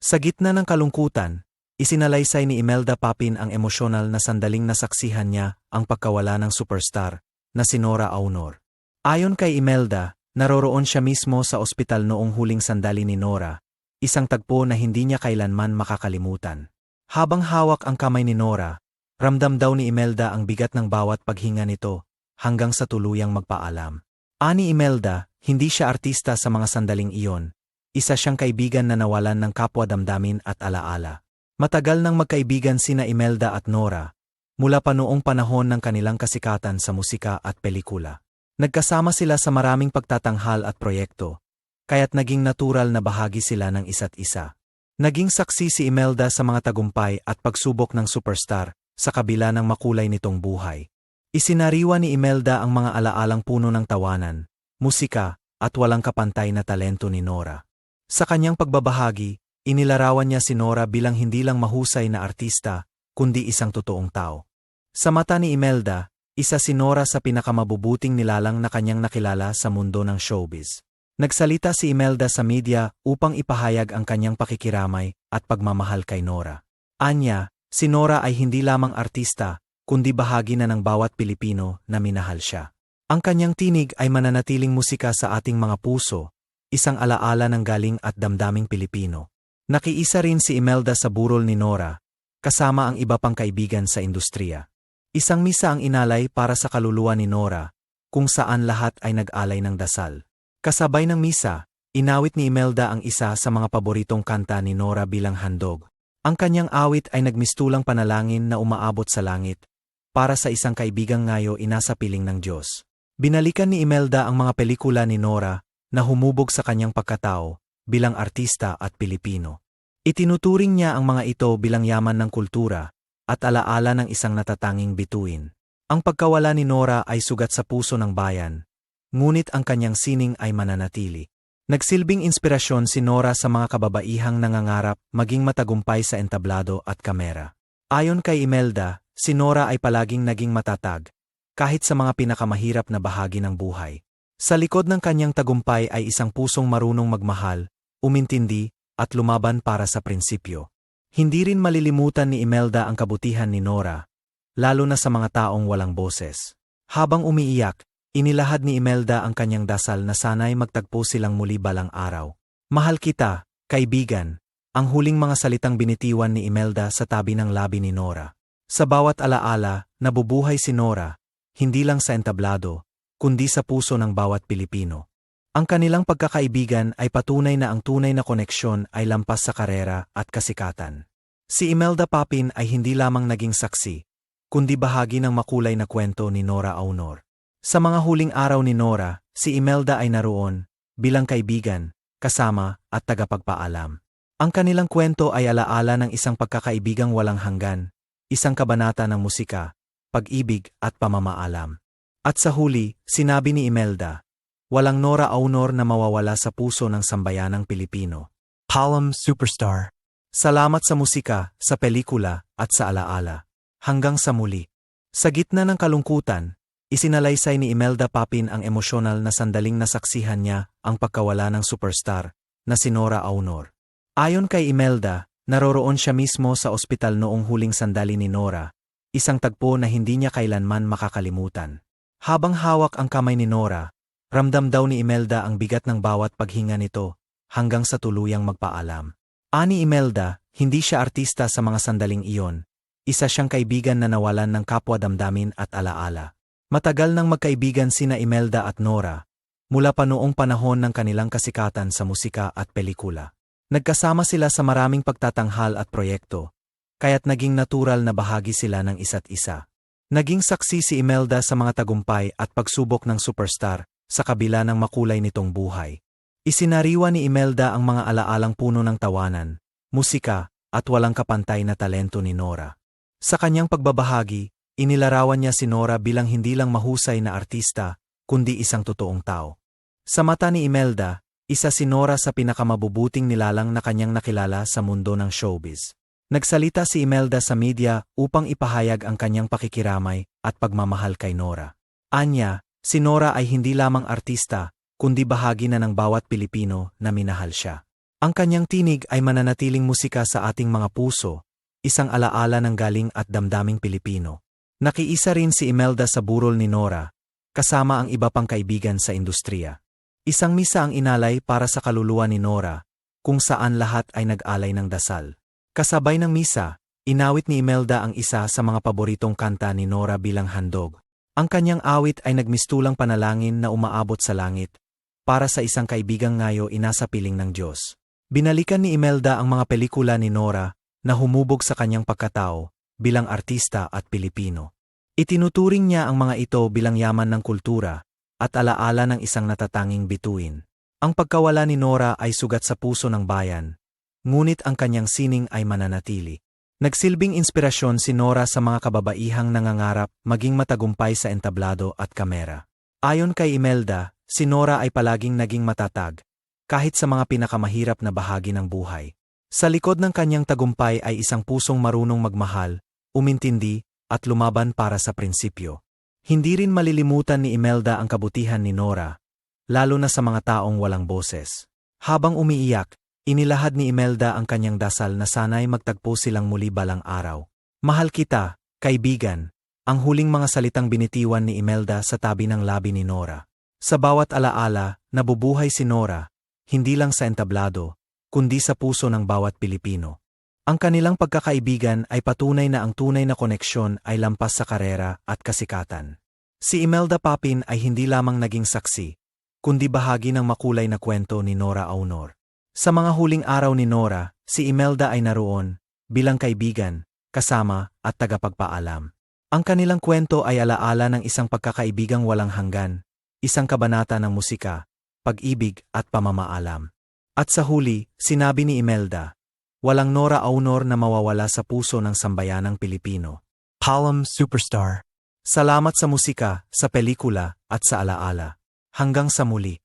Sa gitna ng kalungkutan, isinalaysay ni Imelda Papin ang emosyonal na sandaling nasaksihan niya ang pagkawala ng superstar na si Nora Aunor. Ayon kay Imelda, naroroon siya mismo sa ospital noong huling sandali ni Nora, isang tagpo na hindi niya kailanman makakalimutan. Habang hawak ang kamay ni Nora, ramdam daw ni Imelda ang bigat ng bawat paghinga nito hanggang sa tuluyang magpaalam. Ani Imelda, hindi siya artista sa mga sandaling iyon, isa siyang kaibigan na nawalan ng kapwa damdamin at alaala. Matagal nang magkaibigan sina Imelda at Nora, mula pa noong panahon ng kanilang kasikatan sa musika at pelikula. Nagkasama sila sa maraming pagtatanghal at proyekto, kaya't naging natural na bahagi sila ng isa't isa. Naging saksi si Imelda sa mga tagumpay at pagsubok ng superstar sa kabila ng makulay nitong buhay. Isinariwa ni Imelda ang mga alaalang puno ng tawanan, musika, at walang kapantay na talento ni Nora. Sa kanyang pagbabahagi, inilarawan niya si Nora bilang hindi lang mahusay na artista, kundi isang totoong tao. Sa mata ni Imelda, isa si Nora sa pinakamabubuting nilalang na kanyang nakilala sa mundo ng showbiz. Nagsalita si Imelda sa media upang ipahayag ang kanyang pakikiramay at pagmamahal kay Nora. Anya, si Nora ay hindi lamang artista, kundi bahagi na ng bawat Pilipino na minahal siya. Ang kanyang tinig ay mananatiling musika sa ating mga puso, isang alaala ng galing at damdaming Pilipino. Nakiisa rin si Imelda sa burol ni Nora, kasama ang iba pang kaibigan sa industriya. Isang misa ang inalay para sa kaluluwa ni Nora, kung saan lahat ay nag-alay ng dasal. Kasabay ng misa, inawit ni Imelda ang isa sa mga paboritong kanta ni Nora bilang handog. Ang kanyang awit ay nagmistulang panalangin na umaabot sa langit, para sa isang kaibigang ngayo inasa piling ng Diyos. Binalikan ni Imelda ang mga pelikula ni Nora na humubog sa kanyang pagkatao bilang artista at Pilipino. Itinuturing niya ang mga ito bilang yaman ng kultura at alaala ng isang natatanging bituin. Ang pagkawala ni Nora ay sugat sa puso ng bayan, ngunit ang kanyang sining ay mananatili. Nagsilbing inspirasyon si Nora sa mga kababaihang nangangarap maging matagumpay sa entablado at kamera. Ayon kay Imelda, si Nora ay palaging naging matatag, kahit sa mga pinakamahirap na bahagi ng buhay. Sa likod ng kanyang tagumpay ay isang pusong marunong magmahal, umintindi, at lumaban para sa prinsipyo. Hindi rin malilimutan ni Imelda ang kabutihan ni Nora, lalo na sa mga taong walang boses. Habang umiiyak, inilahad ni Imelda ang kanyang dasal na sana'y magtagpo silang muli balang araw. Mahal kita, kaibigan, ang huling mga salitang binitiwan ni Imelda sa tabi ng labi ni Nora. Sa bawat alaala, nabubuhay si Nora, hindi lang sa entablado, kundi sa puso ng bawat Pilipino. Ang kanilang pagkakaibigan ay patunay na ang tunay na koneksyon ay lampas sa karera at kasikatan. Si Imelda Papin ay hindi lamang naging saksi, kundi bahagi ng makulay na kwento ni Nora Aunor. Sa mga huling araw ni Nora, si Imelda ay naroon, bilang kaibigan, kasama, at tagapagpaalam. Ang kanilang kwento ay alaala ng isang pagkakaibigang walang hanggan, isang kabanata ng musika, pag-ibig at pamamaalam. At sa huli, sinabi ni Imelda, walang Nora Aunor na mawawala sa puso ng sambayanang Pilipino. Palm Superstar. Salamat sa musika, sa pelikula, at sa alaala. Hanggang sa muli. Sa gitna ng kalungkutan, isinalaysay ni Imelda Papin ang emosyonal na sandaling nasaksihan niya ang pagkawala ng superstar na si Nora Aunor. Ayon kay Imelda, naroroon siya mismo sa ospital noong huling sandali ni Nora, isang tagpo na hindi niya kailanman makakalimutan. Habang hawak ang kamay ni Nora, ramdam daw ni Imelda ang bigat ng bawat paghinga nito hanggang sa tuluyang magpaalam. Ani Imelda, hindi siya artista sa mga sandaling iyon. Isa siyang kaibigan na nawalan ng kapwa damdamin at alaala. Matagal nang magkaibigan sina Imelda at Nora, mula pa noong panahon ng kanilang kasikatan sa musika at pelikula. Nagkasama sila sa maraming pagtatanghal at proyekto, kaya't naging natural na bahagi sila ng isa't isa. Naging saksi si Imelda sa mga tagumpay at pagsubok ng superstar sa kabila ng makulay nitong buhay. Isinariwa ni Imelda ang mga alaalang puno ng tawanan, musika, at walang kapantay na talento ni Nora. Sa kanyang pagbabahagi, inilarawan niya si Nora bilang hindi lang mahusay na artista, kundi isang totoong tao. Sa mata ni Imelda, isa si Nora sa pinakamabubuting nilalang na kanyang nakilala sa mundo ng showbiz. Nagsalita si Imelda sa media upang ipahayag ang kanyang pakikiramay at pagmamahal kay Nora. Anya, si Nora ay hindi lamang artista, kundi bahagi na ng bawat Pilipino na minahal siya. Ang kanyang tinig ay mananatiling musika sa ating mga puso, isang alaala ng galing at damdaming Pilipino. Nakiisa rin si Imelda sa burol ni Nora, kasama ang iba pang kaibigan sa industriya. Isang misa ang inalay para sa kaluluwa ni Nora, kung saan lahat ay nag-alay ng dasal. Kasabay ng misa, inawit ni Imelda ang isa sa mga paboritong kanta ni Nora bilang handog. Ang kanyang awit ay nagmistulang panalangin na umaabot sa langit, para sa isang kaibigang ngayo inasa piling ng Diyos. Binalikan ni Imelda ang mga pelikula ni Nora na humubog sa kanyang pagkatao bilang artista at Pilipino. Itinuturing niya ang mga ito bilang yaman ng kultura at alaala ng isang natatanging bituin. Ang pagkawala ni Nora ay sugat sa puso ng bayan, ngunit ang kanyang sining ay mananatili. Nagsilbing inspirasyon si Nora sa mga kababaihang nangangarap maging matagumpay sa entablado at kamera. Ayon kay Imelda, si Nora ay palaging naging matatag, kahit sa mga pinakamahirap na bahagi ng buhay. Sa likod ng kanyang tagumpay ay isang pusong marunong magmahal, umintindi, at lumaban para sa prinsipyo. Hindi rin malilimutan ni Imelda ang kabutihan ni Nora, lalo na sa mga taong walang boses. Habang umiiyak, inilahad ni Imelda ang kanyang dasal na sana'y magtagpo silang muli balang araw. Mahal kita, kaibigan, ang huling mga salitang binitiwan ni Imelda sa tabi ng labi ni Nora. Sa bawat alaala, nabubuhay si Nora, hindi lang sa entablado, kundi sa puso ng bawat Pilipino. Ang kanilang pagkakaibigan ay patunay na ang tunay na koneksyon ay lampas sa karera at kasikatan. Si Imelda Papin ay hindi lamang naging saksi, kundi bahagi ng makulay na kwento ni Nora Aunor. Sa mga huling araw ni Nora, si Imelda ay naroon, bilang kaibigan, kasama, at tagapagpaalam. Ang kanilang kwento ay alaala ng isang pagkakaibigang walang hanggan, isang kabanata ng musika, pag-ibig at pamamaalam. At sa huli, sinabi ni Imelda, walang Nora Aunor na mawawala sa puso ng sambayanang Pilipino. Palm Superstar. Salamat sa musika, sa pelikula, at sa alaala. Hanggang sa muli.